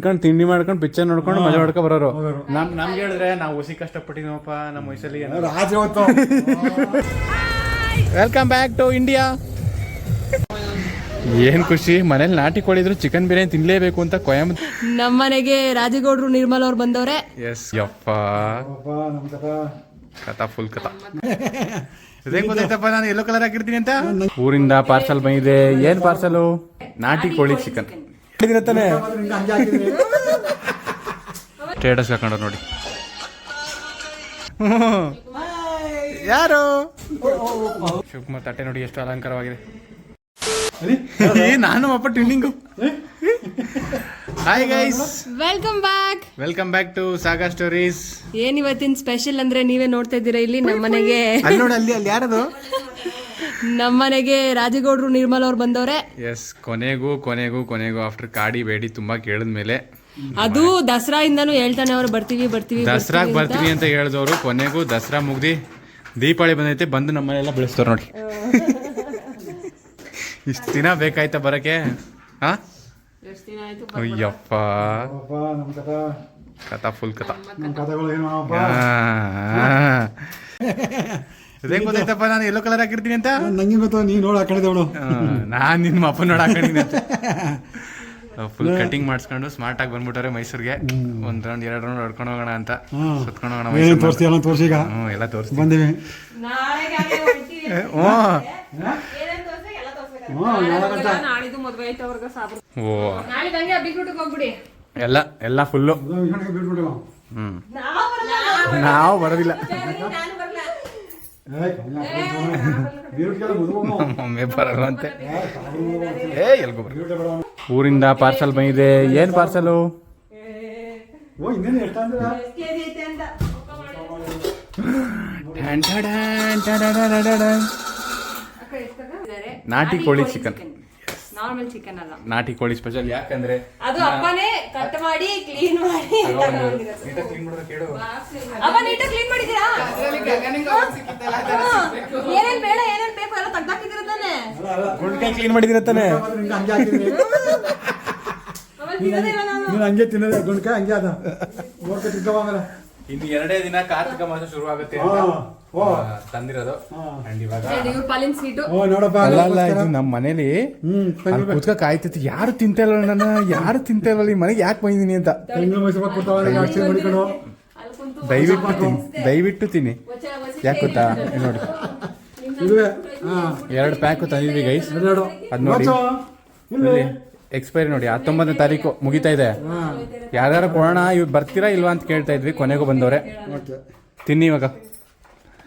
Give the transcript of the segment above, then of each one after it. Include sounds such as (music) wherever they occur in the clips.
ತಿನ್ಕೊಂಡು ತಿಂಡಿ ಮಾಡ್ಕೊಂಡು ಪಿಕ್ಚರ್ ನೋಡ್ಕೊಂಡು ಮಜಾ ಮಾಡ್ಕೊ ಬರೋರು. ನಮ್ ನಮ್ಗೆ ಹೇಳಿದ್ರೆ ನಾವು ಹುಸಿ ಕಷ್ಟಪಟ್ಟಿದ್ದೀವಪ್ಪ ನಮ್ಮ ವಯಸ್ಸಲ್ಲಿ ರಾತ್ರಿ ಹೊತ್ತು ವೆಲ್ಕಮ್ ಬ್ಯಾಕ್ ಟು ಇಂಡಿಯಾ ಏನ್ ಖುಷಿ ಮನೇಲಿ ನಾಟಿ ಕೋಳಿದ್ರು ಚಿಕನ್ ಬಿರಿಯಾನಿ ತಿನ್ಲೇಬೇಕು ಅಂತ ಕೊಯಂಬತ್ತೂರ್ ನಮ್ಮನೆಗೆ ರಾಜಗೌಡ್ರು ನಿರ್ಮಲ್ ಅವ್ರು ಬಂದವ್ರೆ. ಎಸ್ ಯಪ್ಪ. ಕಥ ಕಥಾ ಫುಲ್ ಕಥಾ. ಇದೇನ್ ಗೊತ್ತಾಯ್ತಪ್ಪ ನಾನು ಎಲ್ಲೋ ಕಲರ್ ಹಾಕಿರ್ತೀನಿ ಅಂತ? ಊರಿಂದ ಪಾರ್ಸಲ್ ಬಂದಿದೆ. ಏನ್ ಪಾರ್ಸಲು ನಾಟಿ ಕೋಳಿ ಚಿಕನ್ ತಾನೆ ಸ್ಟೇಟಸ್ ಹಾಕೊಂಡ ನೋಡಿ. ಯಾರು? ಶಿವಕುಮಾರ್ ತಟ್ಟೆ ನೋಡಿ ಎಷ್ಟು ಅಲಂಕಾರವಾಗಿದೆ. ನಾನು ಅಪ್ಪ trending hi guys welcome back welcome back to saga stories ಏನ್ ಇವತ್ತಿನ ಸ್ಪೆಷಲ್ ಅಂದ್ರೆ ನೀವೇ ನೋಡ್ತಾ ಇದ್ದೀರಾ ಇಲ್ಲಿ ನಮ್ಮನೆಗೆ? ಅಲ್ಲಿ ನೋಡಿ ಅಲ್ಲಿ ಅಲ್ಲಿ ಯಾರದು? ನಮ್ಮನೆಗೆ ರಾಜಗೌಡ್ರು ನಿರ್ಮಲ್ ಅವ್ರು ಬಂದವ್ರೆ. ಎಸ್ ಕೊನೆಗೂ ಕೊನೆಗೂ ಕೊನೆಗೂ ಆಫ್ಟರ್ ಕಾಡಿ ಬೇಡಿ ತುಂಬಾ ಕೇಳಿದ್ಮೇಲೆ. ಅದು ದಸರಾ ಇಂದಾನು ಹೇಳ್ತಾನೆ ಅವ್ರು ಬರ್ತೀವಿ ಬರ್ತೀವಿ ದಸರಾಗ್ ಬರ್ತೀವಿ ಅಂತ. ಹೇಳಿದವರು ಕೊನೆಗೂ ದಸರಾ ಮುಗ್ದಿ ದೀಪಾವಳಿ ಬಂದೈತೆ ಬಂದು ನಮ್ಮನೆಲ್ಲ ಬೆಳೆಸ್ತಾರ ನೋಡಿ. ಇಷ್ಟು ದಿನ ಬೇಕಾಯ್ತಾ ಬರಕ್ಕೆ? ಹಾ? ಅಯ್ಯಪ್ಪ. ಕಥಾ. ಫುಲ್ ಕಥಾ. ಅಪ್ಪ ಗೊತ್ತಾಯ್ತಪ್ಪ ನಾನು ಎಲ್ಲೋ ಕಲರ್ ಹಾಕಿರ್ತೀನಿ ಅಂತ? ನಂಗೆ ಗೊತ್ತ ನೀನು ನೋಡಿ ಆಕಡೆ ಅವಳು ನಾನು ನಾನ್ ನಿನ್ನ ಅಪ್ಪ ನೋಡಿ ಹಾಕೊಂಡಿನಿ ಅಂತ. (laughs) ಫುಲ್ ಕಟಿಂಗ್ ಮಾಡಿಸ್ಕೊಂಡು ಸ್ಮಾರ್ಟ್ ಆಗಿ ಬಂದ್ಬಿಟ್ಟಾರೆ ಮೈಸೂರಿಗೆ. ಒಂದ್ ರೌಂಡ್ ಎರಡು ರೌಂಡ್ ಹೊಡ್ಕೊಂಡು ಹೋಗೋಣ ಅಂತ. ಸುತ್ಕೊಂಡು ಹೋಗೋಣ ಮೈಸೂರು ತೋರಿಸ್ತೀಯ ಎಲ್ಲ ತೋರಿಸಿ ಈಗ? ಹ್ಞೂ ಎಲ್ಲ ತೋರಿಸಿ ಬಂದೀವಿ. ಓ. ಎಲ್ಲ ಎಲ್ಲ ಫುಲ್ಲು ಹ್ಞೂ ಹ್ಮ್. ನಾವು ಬರೋದಿಲ್ಲ. ಮಮ್ಮಿ ಬರಲ್ವಂತೆ ಏ ಎಲ್ಗೋ ಊರಿಂದ ಪಾರ್ಸಲ್ ಬಂದಿದೆ. ಏನ್ ಪಾರ್ಸಲು? ನಾಟಿ ಕೋಳಿ ಚಿಕನ್ ನಾರ್ಮಲ್ ಚಿಕನ್ ಅಲ್ಲ. ನಾಟಿ ಕೋಳಿ ಸ್ಪೆಷಲ್ ಯಾಕಂದ್ರೆ ಅದು ಅಪ್ಪನೇ ಕಟ್ ಮಾಡಿ ಕ್ಲೀನ್ ಮಾಡಿ ಅಪ್ಪ ನೀಟಾಗಿ ಕ್ಲೀನ್ ಮಾಡಿದ್ದೀರಾ. ಏನೇನ್ ಬೇಡ ಏನೇನ್ ಬೇಕು ಎಲ್ಲ ತೆಗ್ದಾಕಿದ್ದೀರ ತಾನೆ? ಗುಂಡ್ಕಾಯಿ ಕ್ಲೀನ್ ಮಾಡಿದಿರ ತಾನೆ? ಹಿಂಗೆ ಹಂಗೆ ಹಾಕಿದ್ರಿ ಆಮೇಲೆ ತಿನ್ನೋದಿಲ್ಲ ನಾನು ನೀನು. ಹಂಗೆ ತಿನ್ನೋದು ಗುಂಡ್ಕಾಯಿ ಹಂಗೆ ಅದ. (laughs) ನೋಡ್ಕೊ ತಿಂತವ ಆಮೇಲೆ. ಇನ್ನು ಎರಡೇ ದಿನ ಕಾರ್ತಿಕ ಮಾಸ ಶುರು ಆಗುತ್ತೆ ಹಾ. ಓ. ತಂದಿರೋದು. ಅಂಡ್ ಇವಾಗ ಇವ್ರ ಪಾಲಿನ ಸ್ವೀಟು? ಓ ನೋಡಪ್ಪ ಅಲ್ಲ ಅಲ್ಲ ಇದು ನಮ್ಮ ಮನೇಲಿ ಹ್ಮ್ ಕುತ್ಕ ಕಾಯ್ತಿತ್ತು. ಯಾರು ತಿಂತಾ ಇಲ್ಲ ನನ್ನ ಯಾರು ತಿಂತಿಲ್ಲ ಈ ಮನೆಗೆ ಯಾಕೆ ಬಂದಿದ್ದೀನಿ ಅಂತ? ತೆಂಗಿನ ಮೈಸೂರು ಬಾತ್ ಕೊಡ್ತಾವ ಈಗ ಅಷ್ಟೇ ಮಾಡಿಕೊಂಡು ಅಲ್ಲಿ ಕುಂತು ದಯವಿಟ್ಟು ತಿನ್ನಿ ದಯವಿಟ್ಟು ತಿನ್ನಿ. ಯಾಕೆ ಗೊತ್ತಾ? ಇಲ್ಲಿ ನೋಡಿ. ಇದುವೆ ಹಾ. ಎರಡು ಪ್ಯಾಕ್ ತಂದಿದ್ವಿ ಗೈಸ್ ಅದ್ ನೋಡಿ. ಇಲ್ಲಿ. ಎಕ್ಸ್ಪೈರಿ ನೋಡಿ ಹತ್ತೊಂಬತ್ತನೇ ತಾರೀಕು ಮುಗಿತಾ ಇದೆ. ಯಾರ್ಯಾರು ಕೊಡೋಣ ಇವ್ ಬರ್ತೀರಾ ಇಲ್ವಾ ಅಂತ ಕೇಳ್ತಾ ಇದ್ವಿ ಕೊನೆಗೂ ಬಂದವ್ರೆ. ತಿನ್ನಿ ಇವಾಗ.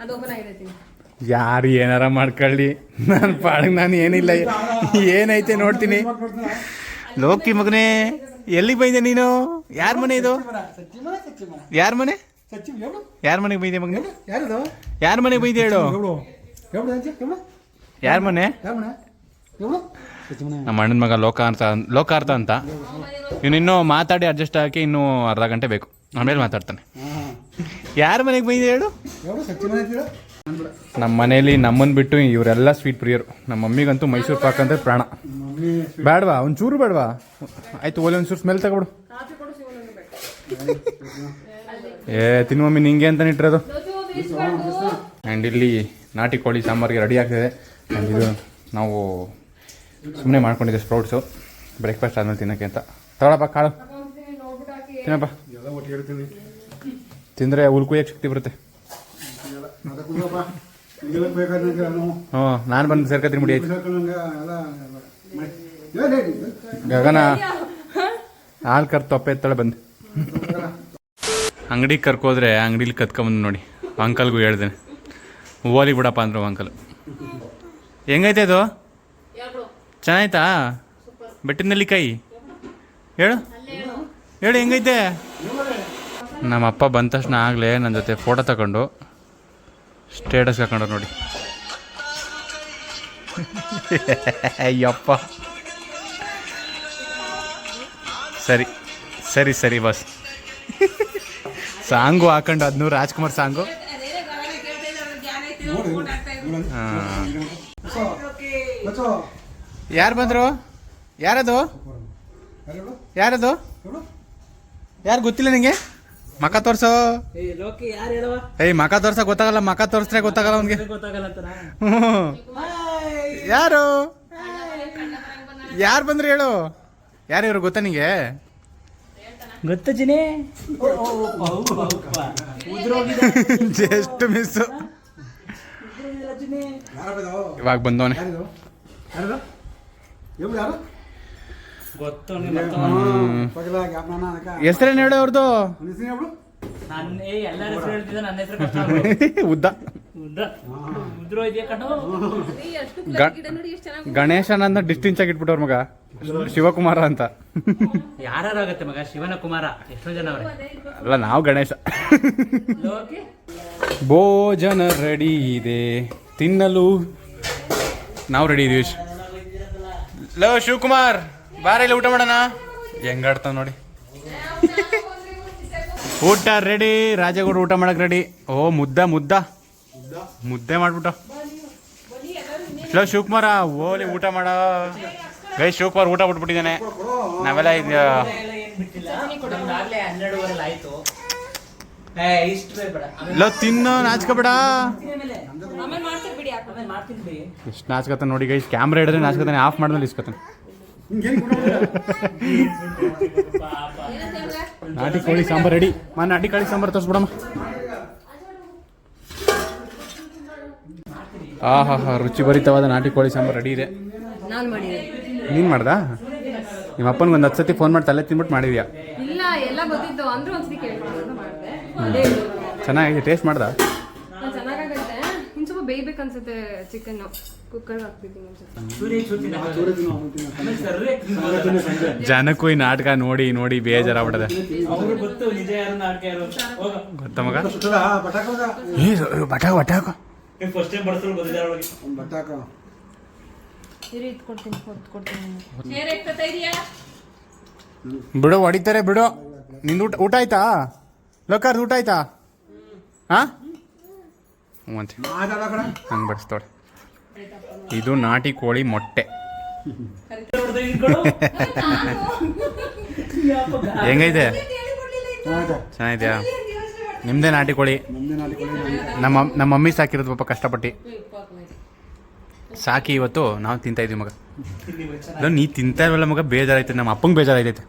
ಅದು ಓಪನ್ ಆಗಿದೆ ತಿನ್ನು. ಯಾರು ಏನಾರ ಮಾಡ್ಕೊಳ್ಳಿ. ನಾನು ಪಾಡ ನಾನು ಏನಿಲ್ಲ. ಏನೈತೆ ನೋಡ್ತೀನಿ. ಲೋಕಿ ಮಗನೇ ಎಲ್ಲಿಗೆ ಬೈದೆ ನೀನು? ಯಾರ ಮನೆ ಇದು? ಯಾರ ಮನೆ? ಯಾರ ಮನೆಗೆ ಬೈದೆ ಮಗನೇ? ಯಾರ ಮನೆಗೆ ಬೈದೆ ಹೇಳು? ಯಾರ ಮನೆ? ನಮ್ಮ ಅಣ್ಣನ ಮಗ ಲೋಕಾರ್ಥ ಲೋಕಾರ್ಥ ಅಂತ. ಇವನಿನ್ನೂ ಮಾತಾಡಿ ಅಡ್ಜಸ್ಟ್ ಆಗಿ ಇನ್ನೂ ಅರ್ಧ ಗಂಟೆ ಬೇಕು. ಆಮೇಲೆ ಮಾತಾಡ್ತಾನೆ. ಯಾರ ಮನೆಗೆ ಬೈದೆ ಹೇಳು? ನಮ್ಮ ಮನೆಯಲ್ಲಿ ನಮ್ಮನ್ನು ಬಿಟ್ಟು ಇವರೆಲ್ಲ ಸ್ವೀಟ್ ಪ್ರಿಯರು. ನಮ್ಮ ಮಮ್ಮಿಗಂತೂ ಮೈಸೂರು ಪಾಕ್ ಅಂದ್ರೆ ಪ್ರಾಣ. ಬೇಡವಾ, ಒಂಚೂರು ಬೇಡವಾ? ಆಯ್ತು ಒಲೆ ಒಂಚೂರು ಸ್ಮೆಲ್ ತಗೊಬಿಡು. ಏ ತಿನ್ನು ಮಮ್ಮಿ, ನಿಂಗೆ ಅಂತ ಇಟ್ಟಿರೋದು? ಆ್ಯಂಡ್ ಇಲ್ಲಿ ನಾಟಿ ಕೋಳಿ ಸಾಂಬಾರಿಗೆ ರೆಡಿ ಆಗ್ತಿದೆ. ಇದು ನಾವು ಸುಮ್ಮನೆ ಮಾಡ್ಕೊಂಡಿದ್ದೆ ಸ್ಪ್ರೌಟ್ಸು. ಬ್ರೇಕ್ಫಾಸ್ಟ್ ಆದ್ಮೇಲೆ ತಿನ್ನೋಕ್ಕೆ ಅಂತ. ತಗೊಳಪ್ಪ ಕಾಳು. ತಿನ್ನಪ್ಪ. ತಿಂದರೆ ಹುಲ್ ಶಕ್ತಿ ಬರುತ್ತೆ. ಹ್ಞೂ, ನಾನು ಬಂದು ಸೇರ್ಕೊತೀನಿ ಮುಡಿ ಆಯ್ತು ಗಗನ, ಹಾಲು ಕರ್ ತೊಪ್ಪೆ ಎತ್ತಳೆ ಬಂದು. ಅಂಗಡಿಗೆ ಕರ್ಕೋದ್ರೆ ಅಂಗಡೀಲಿ ಕತ್ಕೊಂಬಂದು ನೋಡಿ. ಅಂಕಲ್ಗೂ ಹೇಳ್ದೇನೆ ಓಲಿ ಬಿಡಪ್ಪ ಅಂದ್ರು ಅಂಕಲ್ ಹೆಂಗೈತೆ ಅದು ಚೆನ್ನಾಯ್ತಾ? ಬೆಟ್ಟಿದ ನೆಲ್ಲಿಕಾಯಿ ಹೇಳು. ಹೇಳು ಹೆಂಗೈತೆ? ನಮ್ಮ ಅಪ್ಪ ಬಂದ ತಕ್ಷಣ ಆಗಲೇ ನನ್ನ ಜೊತೆ ಫೋಟೋ ತಗೊಂಡು ಸ್ಟೇಟಸ್ ಹಾಕೊಂಡು ನೋಡಿ. ಅಯ್ಯಪ್ಪ. ಸರಿ ಸರಿ ಸರಿ ಬಸ್ ಸಾಂಗು ಹಾಕೊಂಡು ಅದ್ನೂ ರಾಜ್ಕುಮಾರ್ ಸಾಂಗು. ಬಚ್ಚೋ ಯಾರು ಬಂದರು? ಯಾರದು? ಯಾರು ಯಾರದು? ಯಾರು ಗೊತ್ತಿಲ್ಲ ನಿಂಗೆ? ಮಕ ತೋರ್ಸು. ಏ ಲೋಕಿ ಯಾರು ಹೇಳುವ ಏಯ್ ಮಕ ತೋರ್ಸ ಗೊತ್ತಾಗಲ್ಲ ಮಕ ತೋರ್ಸ್ರೆ ಗೊತ್ತಾಗಲ್ಲ ಅವನಿಗೆ. (laughs) ಯಾರು ಯಾರು? ಬಂದ್ರು ಹೇಳು. ಯಾರು ಇವ್ರು ಗೊತ್ತಾ ನಿಂಗೆ? ಗೊತ್ತ ಜಿನಿ. Just miss? ಇವಾಗ ಬಂದವನೇ. ಇವ್ರು ಯಾರು? ಅದಕ್ಕೆ ಹೆಸ್ರೇನು ಹೇಳು ಅವ್ರದ್ದು ಹೆಸರು ಹೇಳ್ಬಿಡು ನನ್ನ ಏ ಎಲ್ಲರ ಹೆಸರು ಹೇಳ್ತಿದ್ದೆ ನನ್ನ ಹೆಸರು ಕಷ್ಟ ಆಗ್ಬಿಡು. (laughs) ಉದ್ದ. ಉದ್ರ. ಉದ್ರೋ ಇದೆಯಾ ಕಣೋ ಗ- ಗಣೇಶನನ್ನ ಡಿಸ್ಟಿನ್ಸ್ ಆಗಿ ಇಟ್ಬಿಟ್ಟವ್ರ ಮಗ. ಶಿವಕುಮಾರ ಅಂತ. ಯಾರು ಆಗತ್ತೆ ಮಗ? ಶಿವನ ಕುಮಾರ ಎಷ್ಟೋ ಜನ ಅವ್ರೆ. ಅಲ್ಲ ನಾವು ಗಣೇಶ. ಲೋಕಿ? ಭೋಜನ ರೆಡಿ ಇದೆ. ತಿನ್ನಲು ನಾವು ರೆಡಿ ಇದೀವಿ. ಲೋ ಶಿವಕುಮಾರ್. ಬಾರ ಇಲ್ಲಿ ಊಟ ಮಾಡೋಣ? ಹೆಂಗಾಡ್ತಾವ ನೋಡಿ. ಊಟ ರೆಡಿ ರಾಜಗೌಡ ಊಟ ಮಾಡಕ್ ರೆಡಿ ಓ ಮುದ್ದ ಮುದ್ದ. ಮುದ್ದೆ ಮಾಡ್ಬಿಟ್ಟ. ಲೋ ಶಿವಕುಮಾರ. ಓಲಿ ಊಟ ಮಾಡ. ಗೈ ಶಿವಕುಮಾರ್ ಊಟ ಬಿಟ್ಬಿಟ್ಟಿದ್ದಾನೆ. ನಾವೆಲ್ಲ ಇದು ಲೋ ತಿನ್ನೋ ನಾಚ್ಕೋಬೇಡ. ನಾಚ್ಕತಾನೆ ನೋಡಿ ಗೈಸ್ ಕ್ಯಾಮ್ರಾ ಹಿಡಿದ್ರೆ ನಾಚ್ಕತಾನೆ ಆಫ್ ಮಾಡಿದ್ಮೇಲೆ ಇಸ್ಕತಾನೆ ಪಾಪ ನಾಟಿ ಕೋಳಿ ಸಾಂಬಾರ್ ರೆಡಿ ಮಾ ನಾಟಿ ಕೋಳಿ ಸಾಂಬಾರ್ ತೋರಿಸ್ಬಿಡಮ್ಮ. ಆ ಹಾ ಹಾ ರುಚಿಭರಿತವಾದ ನಾಟಿ ಕೋಳಿ ಸಾಂಬಾರ್ ರೆಡಿ ಇದೆ. ನಾನು ಮಾಡ್ದ. ನೀನು ಮಾಡ್ದಾ? ನಿಮ್ಮ ಅಪ್ಪನಿಗೆ ಒಂದು ಹತ್ತು ಸತಿ ಫೋನ್ ಮಾಡಿ ತಲೆ ತಿನ್ಬಿಟ್ಟು ಮಾಡಿದ್ಯಾ? ಇಲ್ಲ ಎಲ್ಲ ಗೊತ್ತಿತ್ತು. ಅಂದ್ರೆ ಒಂದ್ಸತಿ ಕೇಳ್ಕೊಂಡು ಅಂತ ಚೆನ್ನಾಗಿದೆ ಟೇಸ್ಟ್ ಮಾಡ್ದ? ಬೇಯ್ಬೇಕು ಅನ್ಸುತ್ತೆ ಚಿಕನ್ ಕುಕ್ಕರ್ ಸರ್ರೆ ಜನಕ್ಕೂ ಈ ನಾಟಕ ನೋಡಿ ನೋಡಿ ಬೇಜಾರಾಗ್ಬಿಡದೆ. ಬಿಡದೆ ಗೊತ್ತು ಮಗ? ಬಟಾಕ ಇಟ್ಕೊಡ್ತೀನಿ ಬಿಡು ಹೊಡಿತಾರೆ ಬಿಡು. ನಿಂದು ಊಟ ಊಟ ಆಯ್ತಾ? ಲೋಕಾರ್ ಊಟ ಆಯ್ತಾ? ಹಾ ಹ್ಞೂ ಹಂಗೆ ಬಡಿಸ್ತೋಳೆ ಇದು ನಾಟಿ ಕೋಳಿ ಮೊಟ್ಟೆ. ಹೆಂಗೈತೆ? ಚೆನ್ನಾಗಿದೆಯಾ? ನಿಮ್ಮದೇ ನಾಟಿ ಕೋಳಿ? ನಮ್ಮ ನಮ್ಮ ಮಮ್ಮಿ ಸಾಕಿರೋದು ಪಾಪ ಕಷ್ಟಪಟ್ಟು. ಸಾಕಿ ಇವತ್ತು ನಾವು ತಿಂತಾ ಇದೀವಿ ಮಗ. ನೀ ತಿಂತಾ ಇರಲ್ಲ ಮಗ ಬೇಜಾರೈತೆ ನಮ್ಮ ಅಪ್ಪಂಗೆ ಬೇಜಾರೈತೈತೆ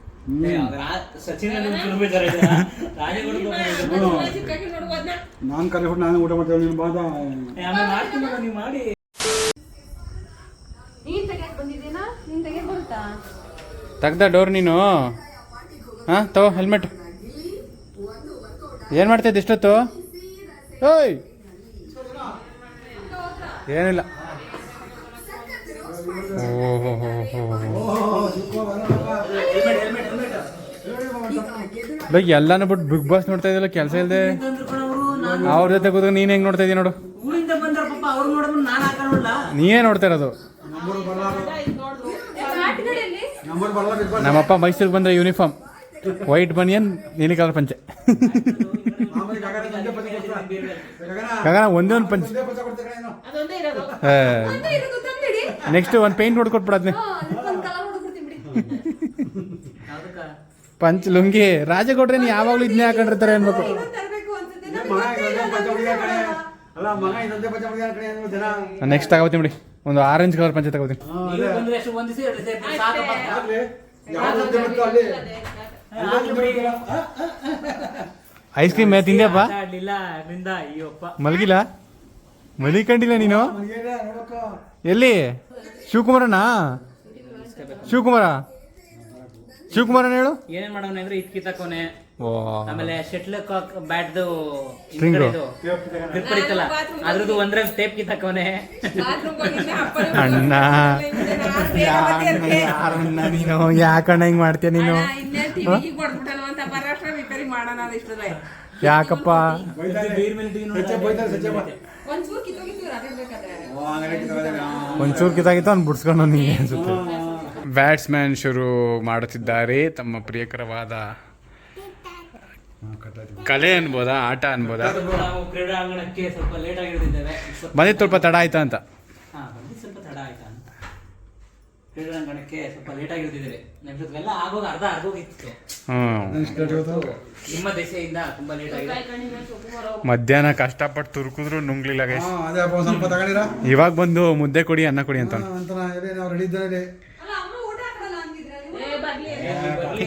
ನಾನು ಕರೆ ಹೊಟ್ಟು ನಾನು ಊಟ ಮಾಡ್ತೇವೆ ನೀನು ಬಾದ ನೀವು ಮಾಡಿ. ನೀನ್ ತೆಗಿಯಕ್ ಬಂದಿದ್ದೀನಾ? ನೀನ್ ತೆಗಿಯಕ್ ಬರುತ್ತಾ? ತೆಗ್ದ ಡೋರ್ ನೀನು? ಹಾಂ ತಗೋ ಹೆಲ್ಮೆಟ್ ಏನು ಮಾಡ್ತಿದ್ದೆ ಇಷ್ಟೊತ್ತು? ಓಯ್! ಏನಿಲ್ಲ. ಓಹೋ ಹೋ ಎಲ್ಲಾನು ಬಿಟ್ಟು ಬಿಗ್ ಬಾಸ್ ನೋಡ್ತಾ ಇದ್ದಲ್ಲ ಕೆಲಸ ಇಲ್ಲದೆ ಅವ್ರು, ಜೊತೆ ಕೂತ್ಕೊಂಡು ನೀನು ಹೆಂಗ್ ನೋಡ್ತಾ ಇದೀನಿ ನೋಡು? ಊರಿಂದ ಬಂದ್ರ ಪಾಪ ಅವ್ರು ನೋಡಿದ್ರು ನಾನು ನೀನೇ ನೋಡ್ತಾ ಇರೋದು. ನಮ್ಮಪ್ಪ ಮೈಸೂರಿಗೆ ಬಂದ್ರೆ ಯೂನಿಫಾರ್ಮ್ ವೈಟ್ ಬನಿಯನ್ ನೀಲಿ ಕಲರ್ ಪಂಚೆ. ಗಗನ? ಒಂದೇ ಒಂದು ಪಂಚೆ? ನೆಕ್ಸ್ಟ್ ಒಂದು ಪೇಂಟ್ ಹೊಡ್ಕೊಟ್ಬಿಡ ಅದನ್ನೇ ಪಂಚ್ ಲುಂಗಿ. ರಾಜಗೌಡ್ರೆ ನೀ ಯಾವಾಗ್ಲೂ ಇದ್ನೇ ಹಾಕೊಂಡಿರ್ತಾರೆ ಅನ್ಬೇಕು ಏ, ಮಗ ಇದೊಂದೇ ಪಂಚ ಹುಡುಗಿಯ ಕಣೆ. ಅಲ್ಲ ಮಗ ಇದೊಂದೇ ಪಂಚ ಹುಡುಗಿಯ ಕಣೆ ಅನ್ನೋ ಜನ ನೆಕ್ಸ್ಟ್ ತಗೋತೀನಿ ಬಿಡಿ. ಒಂದು ಆರೆಂಜ್ ಕಲರ್ ಪಂಚೆ ತಗೋತೀನಿ. Ice cream ತಿಂದ್ಯಪ್ಪ ಮಲಗಿಲ್ಲ? ಮಲಿಕಂಡಿಲ್ಲ ನೀನು? ಎಲ್ಲಿ? ಶಿವಕುಮಾರಣ್ಣ ಶಿವಕುಮಾರ? ಶಿವಕುಮಾರಣ್ಣ ಹೇಳು. ಏನೇನ್ ಮಾಡವನೆ ಅಂದ್ರೆ ಇಟ್ ಕಿತ್ತಕೋನೆ ಓ ಆಮೇಲೆ ಶಟ್ಲ್ ಕಾಕ್ ಬ್ಯಾಟ್ದು ಇತ್ತಲ್ಲ ಅದ್ರದ್ದು ಒಂದ್ರ ಟೇಪ್ ಕಿತ್ತಕೋನೆ ಅಣ್ಣ. ಯಾರಣ್ಣ ನೀನು? ಯಾಕಣ್ಣ ಹಿಂಗ್ ಮಾಡ್ತೀಯ ನೀನು? ಯಾಕಪ್ಪ. ಒಂಚೂರು ಕಿತ್ತಾಗಿತ್ತು ಅವ್ನು ಬಿಡ್ಸ್ಕೊಂಡು ನೀ ಅನ್ಸುತ್ತೆ ಬ್ಯಾಟ್ಸ್ಮ್ಯಾನ್ ಶುರು ಮಾಡುತ್ತಿದ್ದಾರೆ ತಮ್ಮ ಪ್ರಿಯಕರವಾದ ಕಲೆ ಅನ್ಬೋದಾ ಆಟ ಅನ್ಬೋದಾ? ನಾವು ಕ್ರೀಡಾಂಗಣಕ್ಕೆ ಸ್ವಲ್ಪ ಲೇಟ್ ಆಗಿರ್ತಿದ್ದೇವೆ ಬಂದಿದ್ದು ಸ್ವಲ್ಪ ತಡ ಆಯ್ತಾ ಅಂತ? ಹಾ ಬಂದಿದ್ದು ಸ್ವಲ್ಪ ತಡ ಆಯ್ತಾ ಅಂತ. ಕ್ರೀಡಾಂಗಣಕ್ಕೆ ಸ್ವಲ್ಪ ಲೇಟ್ ಆಗಿರ್ತಿದ್ರೆ ನಮ್ಗೆಲ್ಲ ಆಗೋಗ ಅರ್ಧ ಆಗೋಗಿತ್ತು ಹ್ಞೂ ಇಷ್ಟು ಲೇಟ್ ಇವತ್ತು ನಿಮ್ಮ ದೆಸೆಯಿಂದ ತುಂಬಾ ಲೇಟ್ ಆಗಿದೆ. ಮಧ್ಯಾಹ್ನ ಕಷ್ಟಪಟ್ಟು ತುರುಕಿದ್ರು ನುಂಗ್ಲಿಲ್ಲ ಗೈಸ್ ಹಾಂ ಅದೇ ಅಪ್ಪ ಒಂದ್ ಸ್ವಲ್ಪ ತಗೊಂಡಿರ? ಇವಾಗ ಬಂದು ಮುದ್ದೆ ಕೊಡಿ ಅನ್ನ ಕೊಡಿ ಅಂತ ಅಂತ ಎಲ್ಲಿ ನಾವು ರೆಡಿ ಇದ್ದೇವೆ ಕೈ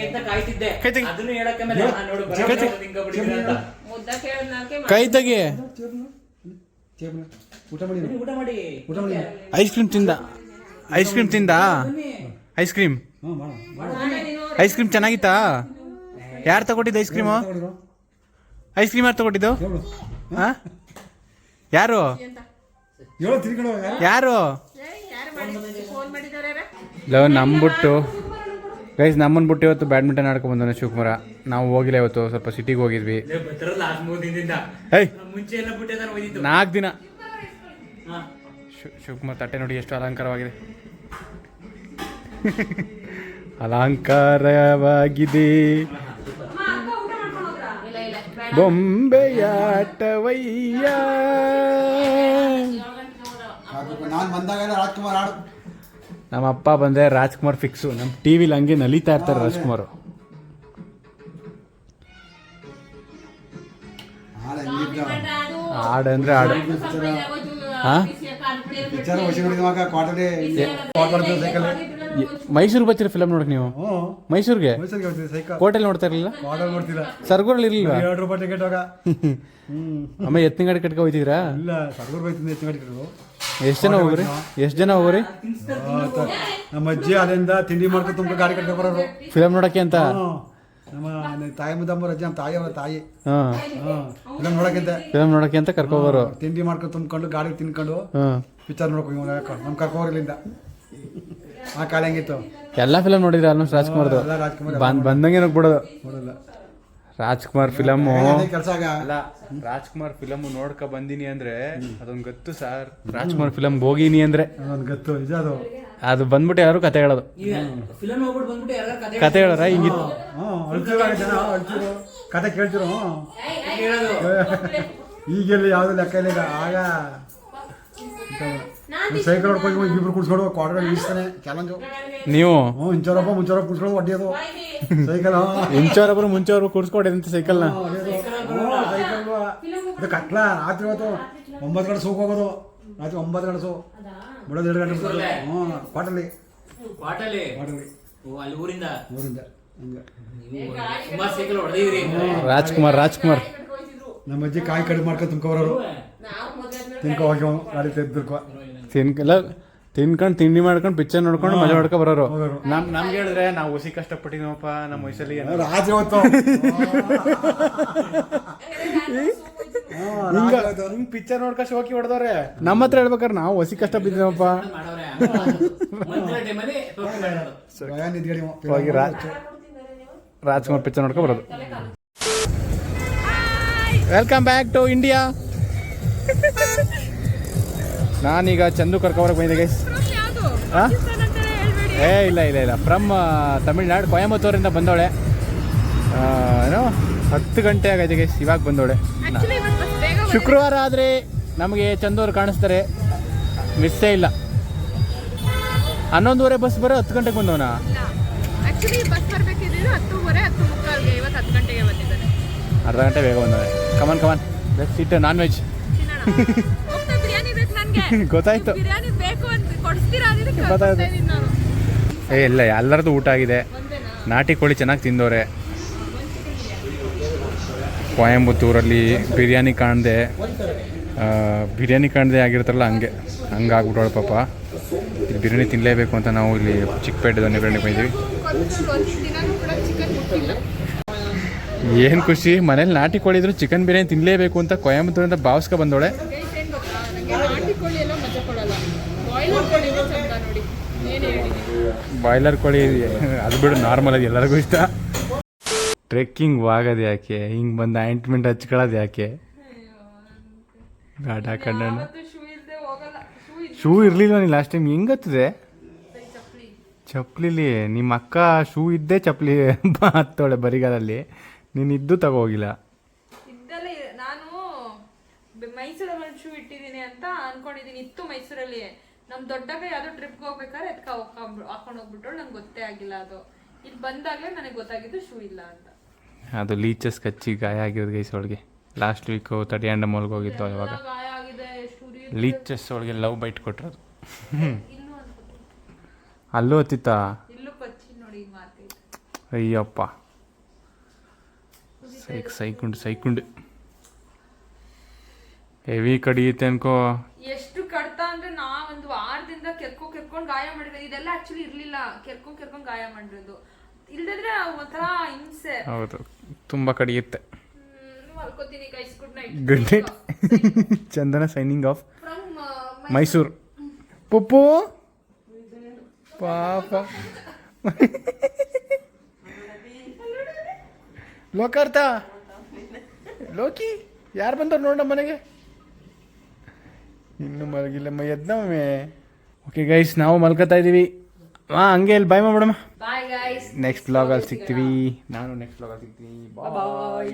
ತೆಗಿ. ಅದನ್ನು ಹೇಳಕ್ಕೆ ಮೇಲೆ ಆ, ನೋಡು ಬರೋಬ್ಬರಿ ಆಗೋದು ಹಿಂಗ ಬಿಡಿದ್ರೆ ಅಂತ. ಮುದ್ದ ಕೇಳಿದ್ನಾಕೆ ಕೈ ತೆಗಿ. ಚೇಪನ ಊಟ ಮಾಡಿ. ಊಟ ಮಾಡಿ. ಐಸ್ ಕ್ರೀಮ್ ತಿಂದ. ಐಸ್ ಕ್ರೀಮ್ ತಿಂದ? Ice cream? ಐಸ್ ಕ್ರೀಮ್ ಚೆನ್ನಾಗಿತ್ತಾ? ಯಾರು ತಗೊಂಡಿದ್ದು ಐಸ್ ಕ್ರೀಮು? ಐಸ್ ಕ್ರೀಮ್ ಯಾರು ತಗೊಟ್ಟಿದ್ದು ಹಾಂ ಯಾರು? ಯಾರು? ಲವ್ ನಂಬಿಟ್ಟು. ಗೈಸ್ ನಮ್ಮನ್ ಬಿಟ್ಟು ಇವತ್ತು ಬ್ಯಾಡ್ಮಿಂಟನ್ ಆಡ್ಕೊಂಡ್ ಬಂದವನೆ ಶಿವಕುಮಾರ. ನಾವು ಹೋಗಿಲ್ಲ ಇವತ್ತು ಸ್ವಲ್ಪ ಸಿಟಿಗೆ ಹೋಗಿದ್ವಿ. ನಾಲ್ಕು ದಿನ. ಶಿವಕುಮಾರ್ ತಟ್ಟೆ ನೋಡಿ ಎಷ್ಟು ಅಲಂಕಾರವಾಗಿದೆ. (laughs) ಅಲಂಕಾರವಾಗಿದೆ. ಬೊಂಬೆಯಾಟವಯ್ಯ. ನಾನು ಬಂದಾಗ ರಾಜ್ಕುಮಾರ್ ಆಡು. ನಮ್ಮ ಅಪ್ಪ ಬಂದೆ ರಾಜ್ಕುಮಾರ್ ಫಿಕ್ಸು ನಮ್ಮ ಟಿವಿಲಿ ಹಂಗೆ ನಲಿತಾ ಇರ್ತಾರೆ ರಾಜ್ಕುಮಾರ್. ಹಾಡು ಅಂದ್ರೆ ಹಾಡು. ಮೈಸೂರ್ ಬರ್ತೀರ ಫಿಲಮ್ ನೋಡಕ್ ನೀವು? ಮೈಸೂರ್ಗೆ? ಕೋಟೆಲ್ ನೋಡ್ತಾ ಇರಲಿಲ್ಲ? ಸರ್ಗೂರ್ ಇರ್ಲಿಲ್ಲ ಎರಡು ರೂಪಾಯಿ ಟಿಕೆಟ್ (laughs) ಆಮೇಲೆ ಎತ್ತಿನ ಗಾಡಿ ಕಟ್ಕೊ ಹೋಯ್ತಿದ್ರಾ ಇಲ್ಲ ಸರ್ಗೂರ್ ಎತ್ತಿನ ಗಾಡಿ ಗಾಡಿಗಳು ಎಷ್ಟು ಜನ ಹೋಗ್ರಿ? ಎಷ್ಟು ಜನ ಹೋಗ್ರಿ? ನಮ್ಮ ಅಜ್ಜಿ ಅಲ್ಲಿಂದ ತಿಂಡಿ ಮಾಡ್ಕೊಂಡು ತುಂಬ ಗಾಡಿ ಕಟ್ಕೊಂಡು ಬರೋರು. ಫಿಲಮ್ ನೋಡಕ್ಕೆ ಅಂತ? ನಮ್ಮ ತಾಯಿ ಮುದ್ದಮ್ಮ ಅಜ್ಜಿ ನಮ್ಮ ತಾಯಿ ಅವರ ತಾಯಿ. ಹಾಂ. ಫಿಲಮ್ ನೋಡಕ್ಕಿಂತ ಫಿಲಮ್ ನೋಡಕ್ಕೆ ಅಂತ ಕರ್ಕೊ ಬರೋ ತಿಂಡಿ ಮಾಡ್ಕೊಂಡು ತುಂಬ್ಕೊಂಡು ಗಾಡಿ ತಿನ್ಕೊಂಡು ಪಿಕ್ಚರ್ ನೋಡ್ಕೊಂಡು ನಮ್ಮ ಕರ್ಕೋರ್ ಇಲ್ಲಿಂದ ಆ ಕಾಲ ಹೆಂಗಿತ್ತು? ಎಲ್ಲ ಫಿಲಮ್ ನೋಡಿದ್ರೆ ಆಲ್ಮೋಸ್ಟ್ ರಾಜ್ಕುಮಾರ್ದು. ರಾಜ್ಕುಮಾರ್ ಬಂದ್ ಬಂದಂಗೆ ನೋಡ್ಬಿಡೋದು. ನೋಡಲ್ಲ. ರಾಜ್ಕುಮಾರ್ ಫಿಲಮ್. ಕೆಲಸ ಅಲ್ಲ ರಾಜ್ಕುಮಾರ್ ಫಿಲಮ್ ನೋಡ್ಕ ಬಂದಿನಿ ಅಂದ್ರೆ ಅದೊಂದು ಗೊತ್ತು ಸರ್. ರಾಜ್ಕುಮಾರ್ ಫಿಲಮ್ ಹೋಗಿನಿ ಅಂದ್ರೆ ಒಂದು ಗತ್ತು ನಿಜ ಅದು. ಅದು ಬಂದ್ಬಿಟ್ಟು ಯಾರು ಕತೆ ಹೇಳೋದು. ಈಗ ಫಿಲಮ್ ಹೋಗ್ಬಿಟ್ಟು ಬಂದ್ಬಿಟ್ಟು ಯಾರು ಕತೆ ಹೇಳೋರ? ಹಿಂಗಿತ್ತು. ಕತೆ ಕೇಳ್ತಿರೋ ಈಗೆಲ್ಲ ಯಾವ್ದು ಲೆಕ್ಕ ಇಲ್ಲ ಆಗ. ಸೈಕಲ್ ಹೊಡ್ಕೊಂಡು ಇಬ್ರು ಕುಡ್ಸ್ಕೊಂಡು ಕ್ವಾರ್ಟರ್ ಇಳಿಸ್ತಾನೆ. ಚಾಲೆಂಜು ನೀವು? ಹ್ಞೂ ಇಂಚೋರಪ್ಪ ಮುಂಚೋರಪ್ಪ ಕುಡ್ಸ್ಕೊಂಡು ಹೊಡಿಯೋದು ಸೈಕಲ್ ಇಂಚವ್ರೊಬ್ರು ಮುಂಚೆಯವ್ರು ಕೂರ್ಸ್ಕೊಡಿದಂತೆ ಸೈಕಲ್ನ. ಸೈಕಲ್ ಇದು ಕತ್ಲ ರಾತ್ರಿ ಹೊತ್ತು ಒಂಬತ್ತು ಗಂಟೆ ಸೋಕ್ ಹೋಗೋದು. ರಾತ್ರಿ ಒಂಬತ್ತು ಗಂಟೆ ಸೋ ಬಿಡೋದು ಎರಡು ಗಂಟೆ. ಹ್ಞೂ ಓ ಅಲ್ಲಿ ಊರಿಂದ? ಊರಿಂದ ನೀವು ತುಂಬಾ ಸೈಕಲ್ ಹೊಡೆದಿದ್ರಿ ರಾಜ್ಕುಮಾರ್ ರಾಜ್ಕುಮಾರ್. ನಮ್ಮ ಅಜ್ಜಿ ಕಾಯಿ ಕಡಿಮೆ ಮಾಡ್ಕೊಂಡು ತುಂಬ್ಕೊಬರೋರು ತಿನ್ಕೋ ಹೋಗಿ ಗಾಡಿ ತೆಗ್ದಿರ್ಕೊ. ತಿನ್ಕಲ್ಲ ತಿನ್ಕೊಂಡು ತಿಂಡಿ ಮಾಡ್ಕೊಂಡು ಪಿಕ್ಚರ್ ನೋಡ್ಕೊಂಡು ಮಜಾ ಮಾಡ್ಕೊ ಬರೋರು. ನಮ್ ನಮ್ಗೆ ಹೇಳಿದ್ರೆ ನಾವು ಹುಸಿ ಕಷ್ಟಪಟ್ಟಿದ್ದೀವಪ್ಪ ನಮ್ಮ ವಯಸ್ಸಲ್ಲಿ ಹೊತ್ತು ಹಿಂಗ ಹಿಂಗ್ ಪಿಕ್ಚರ್ ನೋಡ್ಕ ಶೋಕಿ ಹೊಡೆದವ್ರೆ ನಮ್ಮ ಹತ್ರ ಹೇಳ್ಬೇಕಾರೆ ನಾವು ಹೊಸಿ ಕಷ್ಟ ಬಿದ್ದೇವಪ್ಪ ಮಾಡವ್ರೆ ಟೈಮಲ್ಲಿ ಹೋಗಿ ಮಾಡೋದು ಭಯ ನಿದ್ಗಡಿ ಹೋಗಿ ರಾ- ರಾಜ್ಕುಮಾರ್ ಪಿಕ್ಚರ್ ನೋಡ್ಕೊ ಬರೋದು. ವೆಲ್ಕಮ್ ಬ್ಯಾಕ್ ಟು ಇಂಡಿಯಾ ನಾನೀಗ ಚಂದು ಕರ್ಕೊಬರಕ್ಕೆ ಬಂದಿದ್ದೆ ಗೈಸ್ ಹಾಂ ಏ ಇಲ್ಲ ಇಲ್ಲ ಇಲ್ಲ. ಫ್ರಮ್ ತಮಿಳ್ನಾಡು ಕೊಯಂಬತ್ತೂರಿಂದ ಬಂದವಳೆ. ಏನು ಹತ್ತು ಗಂಟೆ ಆಗೈತೆ ಗೈಸ್ ಇವಾಗ ಬಂದವಳೆ. ಶುಕ್ರವಾರ ಆದರೆ ನಮಗೆ ಚಂದೂರು ಕಾಣಿಸ್ತಾರೆ. ಮಿಸ್ಸೇ ಇಲ್ಲ. ಹನ್ನೊಂದುವರೆ ಬಸ್ ಬರೋ ಹತ್ತು ಗಂಟೆಗೆ ಬಂದವನ? ಅರ್ಧ ಗಂಟೆ ಬೇಗ ಬಂದವೆ ಕಮನ್ ಕಮನ್ ಬೆಸ್ಟ್ ಇಟ್ಟು ನಾನ್ ವೆಜ್ (laughs) ಗೊತ್ತಾಯ್ತು. ಬಿರಿಯಾನಿ ಬೇಕು ಅಂತ ಕೊಡಿಸ್ತೀರಾ ಅದಕ್ಕೆ ಗೊತ್ತಾಯ್ತು. ಏ ಇಲ್ಲ ಎಲ್ಲರದು ಊಟ ಆಗಿದೆ. ನಾಟಿ ಕೋಳಿ ಚೆನ್ನಾಗಿ ತಿಂದವ್ರೆ. ಕೊಯಂಬತ್ತೂರಲ್ಲಿ ಬಿರಿಯಾನಿ ಕಾಣದೆ ಬಿರಿಯಾನಿ ಕಾಣದೆ ಆಗಿರ್ತಾರಲ್ಲ ಹಂಗೆ ಹಂಗೆ ಆಗ್ಬಿಟ್ಟವಳು ಪಾಪ. ಇಲ್ಲಿ ಬಿರಿಯಾನಿ ತಿನ್ನಲೇಬೇಕು ಅಂತ ನಾವು ಇಲ್ಲಿ ಚಿಕ್ಕಪೇಟೆ ದೊಣ್ಣೆ ಬಿರಿಯಾನಿ ಬಂದಿದ್ದೀವಿ. ಮುಟ್ಟಿಲ್ಲ ಏನು ಖುಷಿ ಮನೇಲಿ ನಾಟಿ ಕೋಳಿದ್ರು ಚಿಕನ್ ಬಿರಿಯಾನಿ ತಿನ್ನಲೇಬೇಕು ಅಂತ ಕೊಯಂಬತ್ತೂರಿಂದ ಭಾವಿಸ್ಕೊ ಬಂದವಳೆ ಗೈಸ್ ಏನು ಗೊತ್ತಾ ನನಗೆ ನಾಟಿ ಕೋಳಿ ಎಲ್ಲ ಮಜಾ ಕೊಡಲ್ಲ ಬಾಯ್ಲರ್ ಕೋಳಿ ಅದು ಬಿಡು ನಾರ್ಮಲ್ ಅದು ಎಲ್ಲರಿಗೂ ಇಷ್ಟ. ಟ್ರೆಕ್ಕಿಂಗ್ ಆಗೋದು ಯಾಕೆ? ಹಿಂಗೆ ಬಂದು ಆಯಿಂಟ್ಮೆಂಟ್ ಹಚ್ಕೊಳ್ಳೋದು ಯಾಕೆ? ಗಾಟ ಹಾಕೊಂಡ ಶೂ ಇರಲಿಲ್ಲ ನೀನು ಲಾಸ್ಟ್ ಟೈಮ್ ಹೆಂಗತ್ತದೆ ಚಪ್ಪಲಿಲಿ. ನಿಮ್ಮ ಅಕ್ಕ ಶೂ ಇದ್ದೇ ಚಪ್ಪಲಿ ಹತ್ತೋಳೆ ಬರಿಗಾಲಲ್ಲಿ. ನೀನು ಇದ್ದು ತಗೋ ಹೋಗಿಲ್ಲ. ಇದ್ದಲ್ಲ, ನಾನು ಮೈಸೂರಲ್ಲಿ ಶೂ ಇಟ್ಟಿದ್ದೀನಿ ಅಂತ ಅನ್ಕೊಂಡಿದ್ದೀನಿ. ಇತ್ತು ಮೈಸೂರಲ್ಲಿ. ನಮ್ ದೊಡ್ಡಾಗ ಯಾವ್ದೋ ಟ್ರಿಪ್ಗೆ ಹೋಗ್ಬೇಕಾದ್ರೆ ಎತ್ಕ ಹಾಕೊಂಡು ಹೋಗ್ಬಿಟ್ಟು ನಂಗೆ ಗೊತ್ತೇ ಆಗಿಲ್ಲ ಅದು. ಇಲ್ಲಿ ಬಂದಾಗ್ಲೇ ನನಗೆ ಗೊತ್ತಾಗಿದ್ದು ಶೂ ಇಲ್ಲ ಅಂತ. ಅದು ಲೀಚಸ್ ಕಚ್ಚಿ ಗಾಯ ಆಗಿರೋದು ಗೈಸ್ ಅವಳಿಗೆ. ಲಾಸ್ಟ್ ವೀಕು ತರ್ಟಿ ಆ್ಯಂಡ್ ಮೋಲ್ಗೆ ಹೋಗಿದ್ದು ಅವಾಗ. ಗಾಯ ಆಗಿದೆ ಲೀಚಸ್ ಅವಳಿಗೆ ಲವ್ ಬೈಟ್ ಕೊಟ್ಟಿರೋದು (laughs) ಇಲ್ಲೂ ಅನ್ಕೋತೀನಿ. ಅಲ್ಲೂ ಹತ್ತಿತ್ತಾ ಇಲ್ಲೂ ಕಚ್ಚಿ ನೋಡಿ ಈಗ ಅಯ್ಯಪ್ಪ. ಸೈಕ್ ಸೈಕುಂಡು ಸೈಕುಂಡು. ಹೆವಿ ಕಡಿಯುತ್ತೆ ಅನ್ಕೋ. ಎಷ್ಟು ನಾ ಒಂದು ವಾರದಿಂದ ಕೆರ್ಕೊ ಕೆರ್ಕೊಂಡ್ ಗಾಯ ಮಾಡಿದ್ರೆ ಇದೆಲ್ಲ ಆಕ್ಚುಲಿ ಇರ್ಲಿಲ್ಲ. ಕೆರ್ಕೊಂಡ್ ಕೆರ್ಕೊಂಡ್ ಗಾಯ ಮಾಡಿರೋದು. ಇಲ್ದಿದ್ರೆ ಒಂಥರ ಹಿಂಸೆ. ಹೌದು. ತುಂಬಾ ಕಡಿಯುತ್ತೆ ಹ್ಮ್, ಮಲ್ಕೋತೀನಿ guys good night good night Chandana signing off Mysuru Pappu! ಪಾಪ. ಲೋಕಾರ್ಥ! ಲೋಕಿ ಯಾರು ಬಂದವ್ರು ನೋಡೋಣ ಮನೆಗೆ? ಇನ್ನು ಮಲಗಿಲ್ಲ. ಮೈ ಎದ್ನವೇ ಓಕೆ ಗೈಸ್ ನಾವು ಮಲ್ಕೋತಾ ಇದ್ದೀವಿ. ಹಾಂ ಹಂಗೆ ಇಲ್ಲಿ ಬಾಯ್ ಮಾಡ್ಬಿಡಮ್ಮ ನೆಕ್ಸ್ಟ್ ಬ್ಲಾಗಲ್ಲಿ ಸಿಗ್ತೀವಿ. ನಾನು ನೆಕ್ಸ್ಟ್ ಬ್ಲಾಗಲ್ಲಿ ಸಿಗ್ತೀನಿ. ಬಾಯ್